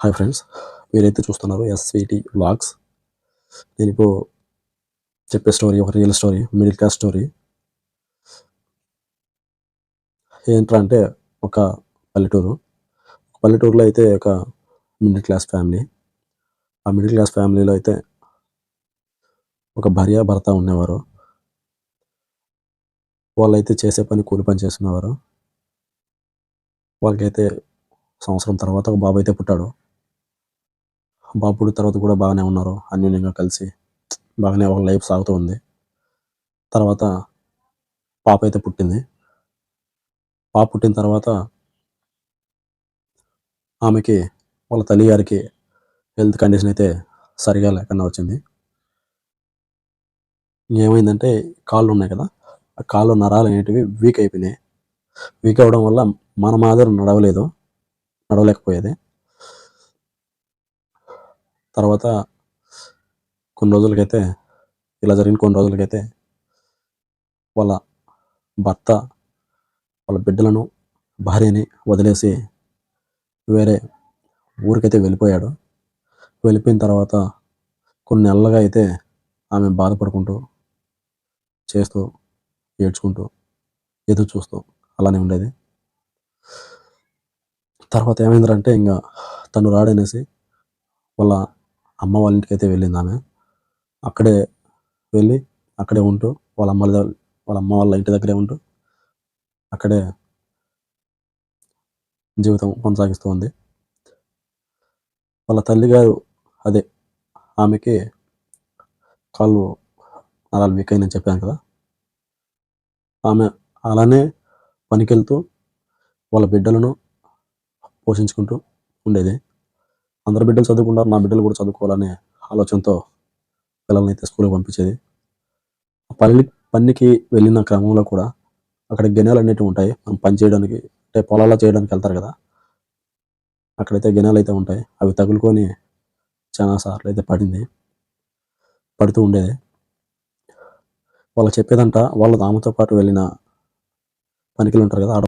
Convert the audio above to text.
Hi friends మీరైతే చూస్తున్నారు SVT vlogs నేను ఇప్పుడు చెప్పే స్టోరీ ఒక real story middle class story ఏంట్రా అంటే ఒక పల్లెటూరు. పల్లెటూరులో అయితే ఒక మిడిల్ క్లాస్ ఫ్యామిలీ ఆ మిడిల్ క్లాస్ ఫ్యామిలీలో అయితే ఒక భార్య భర్త ఉండేవారు. వాళ్ళైతే చేసే పని కూలి పని చేస్తున్నవారు. వాళ్ళకైతే సంవత్సరం తర్వాత ఒక బాబు అయితే పుట్టాడు. బాబు పుట్టిన తర్వాత కూడా బాగానే ఉన్నారు అన్యోన్యంగా కలిసి. బాగానే ఒక లైఫ్ సాగుతూ ఉంది. తర్వాత పాప అయితే పుట్టింది. పాప పుట్టిన తర్వాత ఆమెకి వాళ్ళ తల్లి గారికి హెల్త్ కండిషన్ అయితే సరిగా లేకుండా వచ్చింది. ఏమైందంటే కాళ్ళు ఉన్నాయి కదా ఆ కాళ్ళు నరాలు అనేటివి వీక్ అయిపోయినాయి. వీక్ అవడం వల్ల మన మాదిరి నడవలేదు నడవలేకపోయేది. తర్వాత కొన్ని రోజులకైతే ఇలా జరిగిన కొన్ని రోజులకైతే వాళ్ళ భర్త వాళ్ళ బిడ్డలను భార్యని వదిలేసి వేరే ఊరికైతే వెళ్ళిపోయాడు. వెళ్ళిపోయిన తర్వాత కొన్ని నెలలుగా అయితే ఆమె బాధపడుకుంటూ చేస్తూ ఏడ్చుకుంటూ ఎదురు చూస్తూ అలానే ఉండేది. తర్వాత ఏమైందంటే ఇంకా తను రాడనేసి వాళ్ళ అమ్మ వాళ్ళ ఇంటికి అయితే వెళ్ళింది ఆమె. అక్కడే వెళ్ళి అక్కడే ఉంటూ వాళ్ళ అమ్మ వాళ్ళ అమ్మ వాళ్ళ ఇంటి దగ్గరే ఉంటూ అక్కడే జీవితం కొనసాగిస్తూ ఉంది వాళ్ళ తల్లిగారు అదే ఆమెకి కాళ్ళు నరాలు వీక్ అయిందని చెప్పాను కదా. ఆమె అలానే పనికెళ్తూ వాళ్ళ బిడ్డలను పోషించుకుంటూ ఉండేది. అందరు బిడ్డలు చదువుకుంటారు నా బిడ్డలు కూడా చదువుకోవాలనే ఆలోచనతో పిల్లల్ని అయితే స్కూల్కి పంపించేది. పల్లి పనికి వెళ్ళిన క్రమంలో కూడా అక్కడ గెనాలు అనేటివి ఉంటాయి. మనం పని చేయడానికి అంటే పొలాల్లో చేయడానికి వెళ్తారు కదా. అక్కడైతే గెనాలు అయితే ఉంటాయి. అవి తగులుకొని చాలా సార్లు అయితే పడింది. పడుతూ ఉండేది. వాళ్ళు చెప్పేదంట వాళ్ళు ఆమెతో పాటు వెళ్ళిన పనికిలు ఉంటారు కదా ఆడ